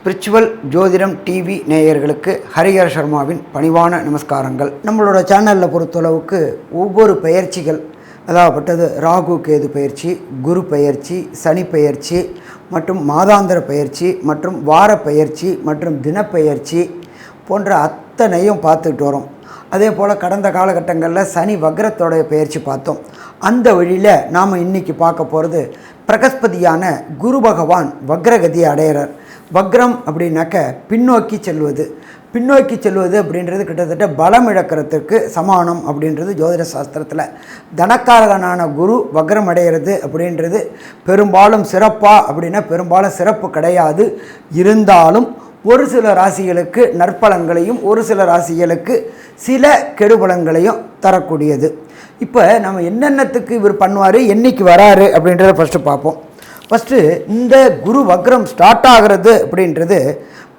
Spiritual ஜோதிடம் TV நேயர்களுக்கு ஹரிஹர சர்மாவின் பணிவான நமஸ்காரங்கள். நம்மளோட சேனலில் பொறுத்தளவுக்கு ஒவ்வொரு பயிற்சிகள் அதாகப்பட்டது ராகு கேது பயிற்சி குரு பயிற்சி சனி பயிற்சி மற்றும் மாதாந்திர பயிற்சி மற்றும் வார பயிற்சி மற்றும் தினப்பயிற்சி போன்ற அத்தனையும் பார்த்துக்கிட்டு வரோம். அதே போல் கடந்த காலகட்டங்களில் சனி வக்ரத்தோடைய பயிற்சி பார்த்தோம். அந்த வழியில் நாம் இன்றைக்கி பார்க்க போகிறது பிரகஸ்பதியான குரு பகவான் வக்ரகதியை அடையிறார். வக்ரம் அப்படின்னாக்க பின்னோக்கி செல்வது. பின்னோக்கி செல்வது அப்படின்றது கிட்டத்தட்ட பலம் இழக்கிறதுக்கு சமானம் அப்படின்றது ஜோதிட சாஸ்திரத்தில். தனக்காரகனான குரு வக்ரம் அடைகிறது அப்படின்றது பெரும்பாலும் சிறப்பாக அப்படின்னா பெரும்பாலும் சிறப்பு கிடையாது. இருந்தாலும் ஒரு சில ராசிகளுக்கு நற்பலன்களையும் ஒரு சில ராசிகளுக்கு சில கெடுபலங்களையும் தரக்கூடியது. இப்போ நம்ம என்னென்னத்துக்கு இவர் பண்ணுவார் என்னைக்கு வராரு அப்படின்றத ஃபஸ்ட்டு பார்ப்போம். ஃபஸ்ட்டு இந்த குரு வக்ரம் ஸ்டார்ட் ஆகிறது அப்படின்றது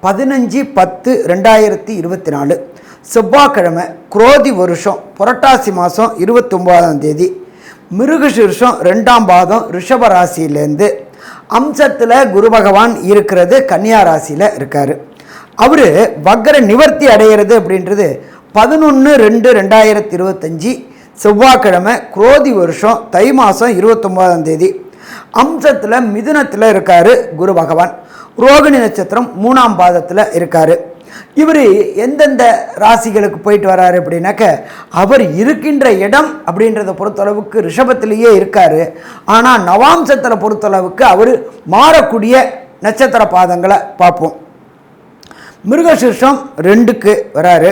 பதினஞ்சு பத்து ரெண்டாயிரத்தி இருபத்தி நாலு. செவ்வாய்க்கிழமை குரோதி வருஷம் புரட்டாசி மாதம் இருபத்தொம்போதாம் தேதி. மிருகசீர்ஷம் ரெண்டாம் பாதம் ரிஷப ராசியிலேருந்து. அம்சத்தில் குரு பகவான் இருக்கிறது கன்னியா ராசியில் இருக்கார். அவர் வக்ர நிவர்த்தி அடைகிறது அப்படின்றது பதினொன்று ரெண்டு ரெண்டாயிரத்தி இருபத்தஞ்சி செவ்வாய்க்கிழமை குரோதி வருஷம் தை மாதம் இருபத்தொம்போதாம் தேதி. அம்சத்தில் மிதுனத்தில் இருக்கார் குரு பகவான். ரோகிணி நட்சத்திரம் மூணாம் பாதத்தில் இருக்கார். இவர் எந்தெந்த ராசிகளுக்கு போயிட்டு வராரு அப்படின்னாக்க அவர் இருக்கின்ற இடம் அப்படின்றத பொறுத்தளவுக்கு ரிஷபத்திலேயே இருக்கார். ஆனால் நவாம்சத்தில் பொறுத்தளவுக்கு அவர் மாறக்கூடிய நட்சத்திர பாதங்களை பார்ப்போம். மிருகசீர்ஷம் ரெண்டுக்கு வராரு.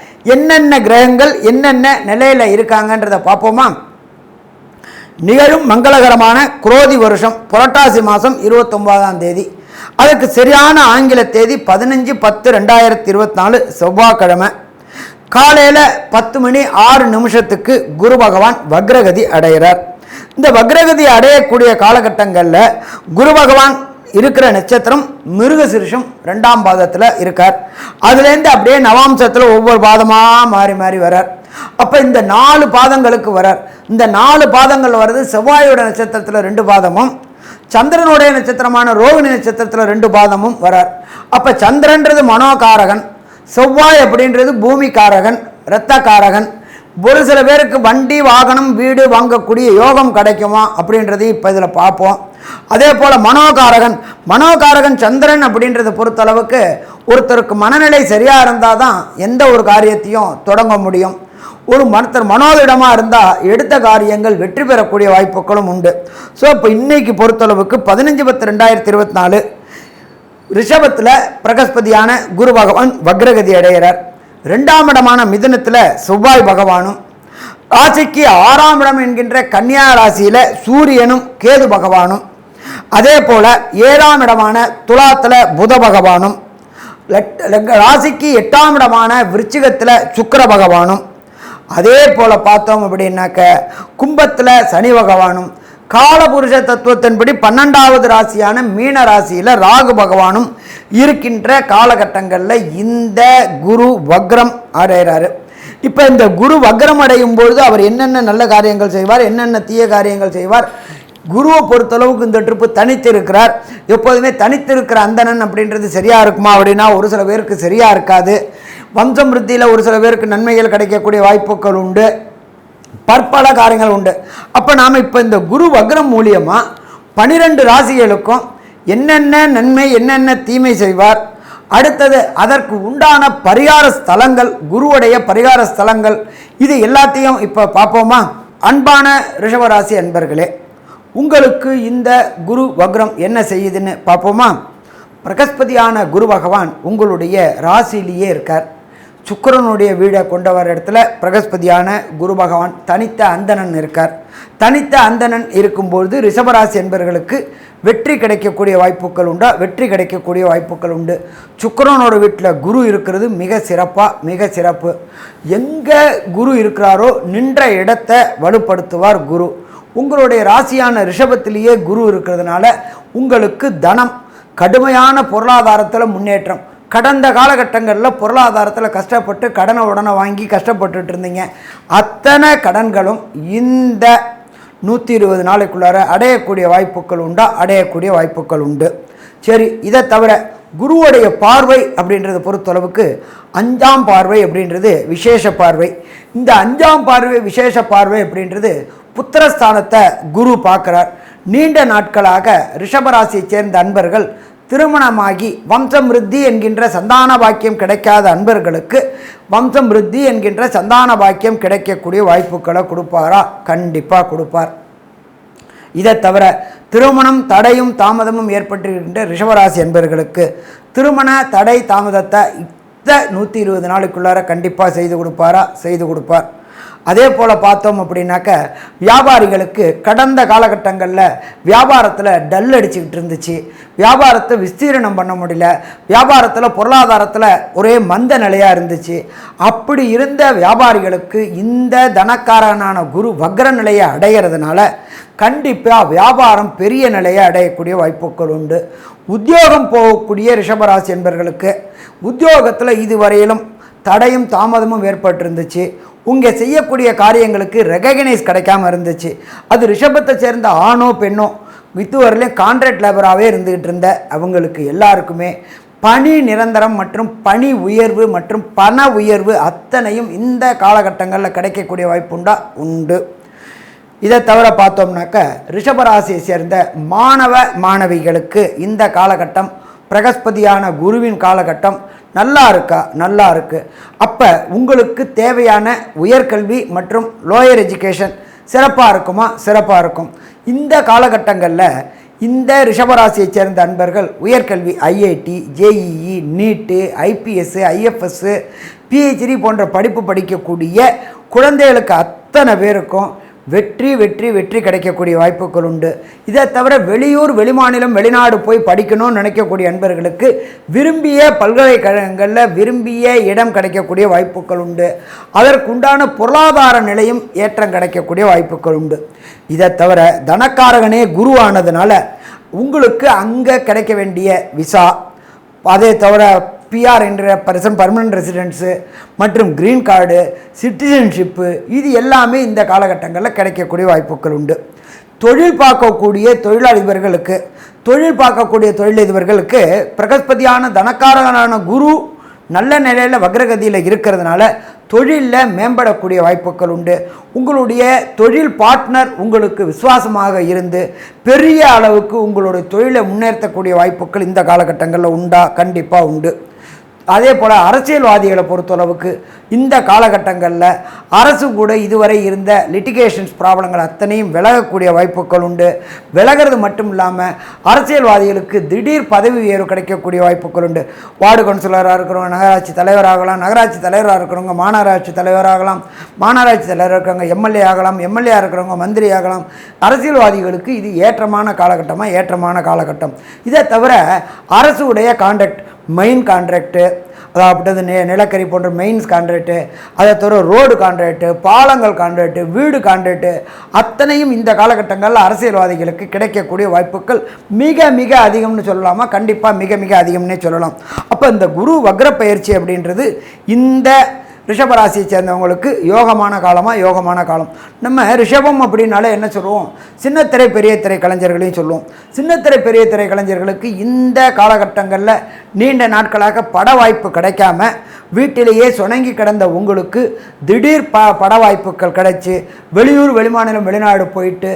என்னென்ன கிரகங்கள் என்னென்ன நிலையில் இருக்காங்கன்றதை பார்ப்போமா? நிகழும் மங்களகரமான குரோதி வருஷம் புரட்டாசி மாதம் இருபத்தொம்போதாம் தேதி. அதுக்கு சரியான ஆங்கில தேதி பதினஞ்சு பத்து ரெண்டாயிரத்தி இருபத்தி நாலு செவ்வாய்க்கிழமை. காலையில் பத்து மணி ஆறு நிமிஷத்துக்கு குரு பகவான் வக்ரகதி அடைகிறார் இந்த வக்ரகதி அடையக்கூடிய காலகட்டங்களில் குரு பகவான் இருக்கிற நட்சத்திரம் மிருகசிருஷம் ரெண்டாம் பாதத்தில் இருக்கார். அதுலேருந்து அப்படியே நவாம்சத்தில் ஒவ்வொரு பாதமாக மாறி மாறி வரார். அப்போ இந்த நாலு பாதங்களுக்கு வரார். இந்த நாலு பாதங்கள் வர்றது செவ்வாயோட நட்சத்திரத்தில் ரெண்டு பாதமும் சந்திரனுடைய நட்சத்திரமான ரோகிணி நட்சத்திரத்தில் ரெண்டு பாதமும் வரார். அப்போ சந்திரன்றது மனோகாரகன் செவ்வாய் அப்படின்றது பூமிக்காரகன் இரத்தக்காரகன் ஒரு சில பேருக்கு வண்டி வாகனம் வீடு வாங்கக்கூடிய யோகம் கிடைக்குமா அப்படின்றதையும் இப்போ இதில் பார்ப்போம். அதே போல் மனோகாரகன் மனோகாரகன் சந்திரன் அப்படின்றத பொறுத்தளவுக்கு ஒருத்தருக்கு மனநிலை சரியாக இருந்தால் தான் எந்த ஒரு காரியத்தையும் தொடங்க முடியும். ஒரு மனத்தர் மனோதிடமாக இருந்தால் எடுத்த காரியங்கள் வெற்றி பெறக்கூடிய வாய்ப்புகளும் உண்டு. ஸோ இப்போ இன்னைக்கு பொறுத்தளவுக்கு பதினஞ்சு பத்து ரெண்டாயிரத்தி இருபத்தி நாலு ரிஷபத்தில் பிரகஸ்பதியான குரு பகவான் வக்ரகதி அடைகிறார். ரெண்டாம் இடமான மிதனத்தில் செவ்வாய் பகவானும் ராசிக்கு ஆறாம் இடம் என்கின்ற கன்னியா ராசியில் சூரியனும் கேது பகவானும் அதே போல் ஏழாம் இடமான துலாத்தில் புத பகவானும் ராசிக்கு எட்டாம் இடமான விருச்சிகத்தில் சுக்கர பகவானும் அதே போல் பார்த்தோம் அப்படின்னாக்க கும்பத்தில் சனி பகவானும் காலபுருஷ தத்துவத்தின்படி பன்னெண்டாவது ராசியான மீன ராசியில் ராகு பகவானும் இருக்கின்ற காலகட்டங்களில் இந்த குரு வக்ரம் அடைகிறாரு இப்போ இந்த குரு வக்ரம் அடையும் பொழுது அவர் என்னென்ன நல்ல காரியங்கள் செய்வார் என்னென்ன தீய காரியங்கள் செய்வார் குருவை பொறுத்தளவுக்கு இந்த ட்ரிப்பு தனித்து இருக்கிறார் எப்போதுமே தனித்து இருக்கிற அந்தணன் அப்படின்றது சரியாக இருக்குமா அப்படின்னா ஒரு சில பேருக்கு சரியாக இருக்காது. வம்சம் விருத்தியில் ஒரு சில பேருக்கு நன்மைகள் கிடைக்கக்கூடிய வாய்ப்புகள் உண்டு. பற்பல காரியங்கள் உண்டு. அப்போ நாம் இப்போ இந்த குரு வக்ரம் மூலியமாக பனிரெண்டு ராசிகளுக்கும் என்னென்ன நன்மை என்னென்ன தீமை செய்வார்? அடுத்தது அதற்கு உண்டான பரிகார ஸ்தலங்கள் குருவுடைய பரிகார ஸ்தலங்கள். இது எல்லாத்தையும் இப்போ பார்ப்போமா? அன்பான ரிஷபராசி அன்பர்களே உங்களுக்கு இந்த குரு வக்ரம் என்ன செய்யுதுன்னு பார்ப்போமா? பிரகஸ்பதியான குரு பகவான் உங்களுடைய ராசியிலேயே இருக்கார். சுக்கரனுடைய வீடை கொண்டவர் இடத்துல பிரகஸ்பதியான குரு பகவான் தனித்த அந்தணன் இருக்கார். தனித்த அந்தணன் இருக்கும்பொழுது ரிஷபராசி என்பவர்களுக்கு வெற்றி கிடைக்கக்கூடிய வாய்ப்புகள் உண்டா? வெற்றி கிடைக்கக்கூடிய வாய்ப்புகள் உண்டு. சுக்கரனோட வீட்டில் குரு இருக்கிறது மிக சிறப்பாக மிக சிறப்பு. எங்கே குரு இருக்கிறாரோ நின்ற இடத்தை வலுப்படுத்துவார் குரு. உங்களுடைய ராசியான ரிஷபத்திலேயே குரு இருக்கிறதுனால உங்களுக்கு தனம் கடுமையான பொருளாதாரத்தில் முன்னேற்றம். கடந்த காலகட்டங்களில் பொருளாதாரத்தில் கஷ்டப்பட்டு கடனை உடனே வாங்கி கஷ்டப்பட்டுட்டு இருந்தீங்க. அத்தனை கடன்களும் இந்த நூற்றி இருபது நாளைக்குள்ளார அடையக்கூடிய வாய்ப்புகள் உண்டா? அடையக்கூடிய வாய்ப்புகள் உண்டு. சரி இதை தவிர குருவுடைய பார்வை அப்படின்றத பொறுத்தளவுக்கு அஞ்சாம் பார்வை அப்படின்றது விசேஷ பார்வை. இந்த அஞ்சாம் பார்வை விசேஷ பார்வை அப்படின்றது புத்திரஸ்தானத்தை குரு பார்க்குறார். நீண்ட நாட்களாக ரிஷபராசியைச் சேர்ந்த அன்பர்கள் திருமணமாகி வம்சம் விருத்தி என்கின்ற சந்தான பாக்கியம் கிடைக்காத அன்பர்களுக்கு வம்சம் விருத்தி என்கின்ற சந்தான பாக்கியம் கிடைக்கக்கூடிய வாய்ப்புகளை கொடுப்பாரா? கண்டிப்பாக கொடுப்பார். இதை தவிர திருமணம் தடையும் தாமதமும் ஏற்பட்டிருக்கின்ற ரிஷபராசி என்பர்களுக்கு திருமண தடை தாமதத்தை இந்த நூற்றி இருபது நாளுக்குள்ளார கண்டிப்பாக செய்து கொடுப்பாரா? செய்து கொடுப்பார். அதே போல் பார்த்தோம் அப்படின்னாக்க வியாபாரிகளுக்கு கடந்த காலகட்டங்களில் வியாபாரத்தில் டல் அடிச்சுக்கிட்டு இருந்துச்சு. வியாபாரத்தை விஸ்தீரணம் பண்ண முடியல. வியாபாரத்தில் பொருளாதாரத்தில் ஒரே மந்த நிலையாக இருந்துச்சு. அப்படி இருந்த வியாபாரிகளுக்கு இந்த தனக்காரனான குரு வக்ர நிலையை அடைகிறதுனால கண்டிப்பாக வியாபாரம் பெரிய நிலையை அடையக்கூடிய வாய்ப்புகள் உண்டு. உத்தியோகம் போகக்கூடிய ரிஷபராசி என்பர்களுக்கு உத்தியோகத்தில் இதுவரையிலும் தடையும் தாமதமும் ஏற்பட்டிருந்துச்சு. உங்கள் செய்யக்கூடிய காரியங்களுக்கு ரெகக்னைஸ் கிடைக்காம இருந்துச்சு. அது ரிஷபத்தை சேர்ந்த ஆணோ பெண்ணோ இதுவரையிலும் கான்ட்ராக்ட் லேபராகவே இருந்துக்கிட்டு இருந்த அவங்களுக்கு எல்லாருக்குமே பணி நிரந்தரம் மற்றும் பணி உயர்வு மற்றும் பண உயர்வு அத்தனையும் இந்த காலகட்டங்களில் கிடைக்கக்கூடிய வாய்ப்புண்டா உண்டு. இதை தவிர பார்த்தோம்னாக்க ரிஷபராசியை சேர்ந்த மாணவ மாணவிகளுக்கு இந்த காலகட்டம் பிரகஸ்பதியான குருவின் காலகட்டம் நல்லா இருக்கா நல்லா இருக்குது அப்போ உங்களுக்கு தேவையான உயர்கல்வி மற்றும் லோயர் எஜுகேஷன் சிறப்பாக இருக்குமா? சிறப்பாக இருக்கும். இந்த காலகட்டங்களில் இந்த ரிஷபராசியை சேர்ந்த அன்பர்கள் உயர்கல்வி IIT JEE NEET IPS IFS PhD போன்ற படிப்பு படிக்கக்கூடிய குழந்தைகளுக்கு அத்தனை பேருக்கும் வெற்றி வெற்றி வெற்றி கிடைக்கக்கூடிய வாய்ப்புகள் உண்டு. இதை தவிர வெளியூர் வெளிமாநிலம் வெளிநாடு போய் படிக்கணும்னு நினைக்கக்கூடிய அன்பர்களுக்கு விரும்பிய பல்கலைக்கழகங்களில் விரும்பிய இடம் கிடைக்கக்கூடிய வாய்ப்புகள் உண்டு. அதற்குண்டான பொருளாதார நிலையும் ஏற்றம் கிடைக்கக்கூடிய வாய்ப்புகள் உண்டு. இதை தவிர தனக்காரகனே குருவானதுனால உங்களுக்கு அங்கே கிடைக்க வேண்டிய விசா அதே தவிர பிஆர் என்ற பர்சன் பர்மனன்ட் ரெசிடென்ஸு மற்றும் க்ரீன் கார்டு சிட்டிசன்ஷிப்பு இது எல்லாமே இந்த காலகட்டங்களில் கிடைக்கக்கூடிய வாய்ப்புகள் உண்டு. தொழில் பார்க்கக்கூடிய தொழிலதிபர்களுக்கு தொழில் பார்க்கக்கூடிய தொழிலதிபர்களுக்கு பிரகஸ்பதியான தனக்காரகனான குரு நல்ல நிலையில் வக்ரகதியில் இருக்கிறதுனால தொழிலில் மேம்படக்கூடிய வாய்ப்புகள் உண்டு. உங்களுடைய தொழில் பார்ட்னர் உங்களுக்கு விசுவாசமாக இருந்து பெரிய அளவுக்கு உங்களுடைய தொழிலை முன்னேற்றக்கூடிய வாய்ப்புகள் இந்த காலகட்டங்களில் உண்டா? கண்டிப்பாக உண்டு. அதே போல் அரசியல்வாதிகளை பொறுத்தளவுக்கு இந்த காலகட்டங்களில் அரசு கூட இதுவரை இருந்த லிட்டிகேஷன்ஸ் ப்ராப்ளங்கள் அத்தனையும் விலகக்கூடிய வாய்ப்புகள் உண்டு. விலகிறது மட்டும் இல்லாமல் அரசியல்வாதிகளுக்கு திடீர் பதவி உயர்வு கிடைக்கக்கூடிய வாய்ப்புகள் உண்டு. வார்டு கவுன்சிலராக இருக்கிறவங்க நகராட்சி தலைவராகலாம் நகராட்சி தலைவராக இருக்கிறவங்க மாநகராட்சி தலைவராகலாம் மாநகராட்சி தலைவராக இருக்கிறவங்க எம்எல்ஏ ஆகலாம் எம்எல்ஏ இருக்கிறவங்க மந்திரி ஆகலாம். அரசியல்வாதிகளுக்கு இது ஏற்றமான காலகட்டமாக ஏற்றமான காலகட்டம். இதை தவிர அரசு உடைய கான்ட்ராக்ட் மெயின் கான்ட்ராக்டு அதாவது நெ நிலக்கரி போன்ற மெயின்ஸ் கான்ட்ராக்டு அதை தவிர ரோடு கான்ட்ராக்டு பாலங்கள் கான்ட்ராக்டு வீடு கான்ட்ராக்டு அத்தனையும் இந்த காலகட்டங்களில் அரசியல்வாதிகளுக்கு கிடைக்கக்கூடிய வாய்ப்புகள் மிக மிக அதிகம்னு சொல்லலாமா? கண்டிப்பாக மிக மிக அதிகம்னே சொல்லலாம். அப்போ இந்த குரு வக்ர பயிற்சி அப்படின்றது இந்த ரிஷபராசியை சேர்ந்தவங்களுக்கு யோகமான காலமாக யோகமான காலம்? நம்ம ரிஷபம் அப்படின்னாலே என்ன சொல்லுவோம்? சின்னத்திரை பெரிய திரை கலைஞர்களையும் சொல்லுவோம். சின்னத்திரை பெரிய திரை கலைஞர்களுக்கு இந்த காலகட்டங்களில் நீண்ட நாட்களாக பட வாய்ப்பு கிடைக்காம வீட்டிலேயே சுணங்கி கிடந்த உங்களுக்கு திடீர் ப பட வாய்ப்புகள் கிடைச்சி வெளியூர் வெளிமாநிலம் வெளிநாடு போயிட்டு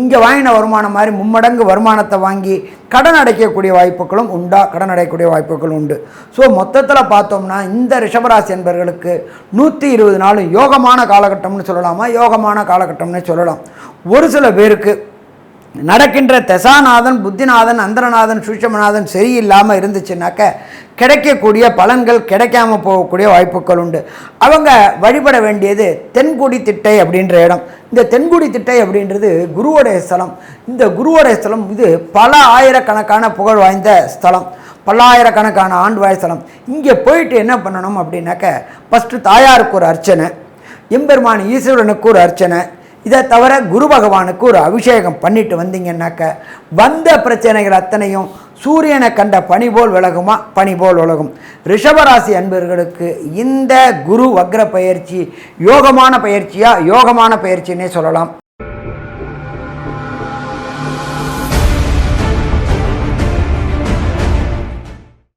இங்கே வாங்கின வருமானம் மாதிரி மும்மடங்கு வருமானத்தை வாங்கி கடன் அடைக்கக்கூடிய வாய்ப்புகளும் உண்டா? கடன் அடையக்கூடிய வாய்ப்புகள் உண்டு. ஸோ மொத்தத்தில் பார்த்தோம்னா இந்த ரிஷபராசி என்பவர்களுக்கு நூற்றி இருபது நாளும் யோகமான காலகட்டம்னு சொல்லலாமா? யோகமான காலகட்டம்னு சொல்லலாம். ஒரு சில பேருக்கு நடக்கின்ற தசாநாதன் புத்திநாதன் அந்தரநாதன் சூஷமநாதன் சரியில்லாமல் இருந்துச்சுனாக்க கிடைக்கக்கூடிய பலன்கள் கிடைக்காம போகக்கூடிய வாய்ப்புகள் உண்டு. அவங்க வழிபட வேண்டியது தென்குடி திட்டை அப்படின்ற இடம். இந்த தென்குடி திட்டை அப்படின்றது குருவோடைய ஸ்தலம். இந்த குருவோடைய ஸ்தலம் இது பல ஆயிரக்கணக்கான புகழ் வாய்ந்த ஸ்தலம். பல்லாயிரக்கணக்கான ஆண்டு வாய்ஸ்தலம் இங்கே போயிட்டு என்ன பண்ணணும் அப்படின்னாக்க ஃபஸ்ட்டு தாயாருக்கு ஒரு அர்ச்சனை எம்பெருமான் ஈஸ்வரனுக்கு ஒரு அர்ச்சனை. இதை தவிர குரு பகவானுக்கு ஒரு அபிஷேகம் பண்ணிட்டு வந்தீங்கன்னாக்க வந்த பிரச்சனைகள் அத்தனையும் சூரியனை கண்ட பனி போல் விலகுமா? பனி போல் விலகும். ரிஷபராசி அன்பர்களுக்கு இந்த குரு வக்ர பயிற்சி யோகமான பயிற்சியா? யோகமான பயிற்சின்னே சொல்லலாம்.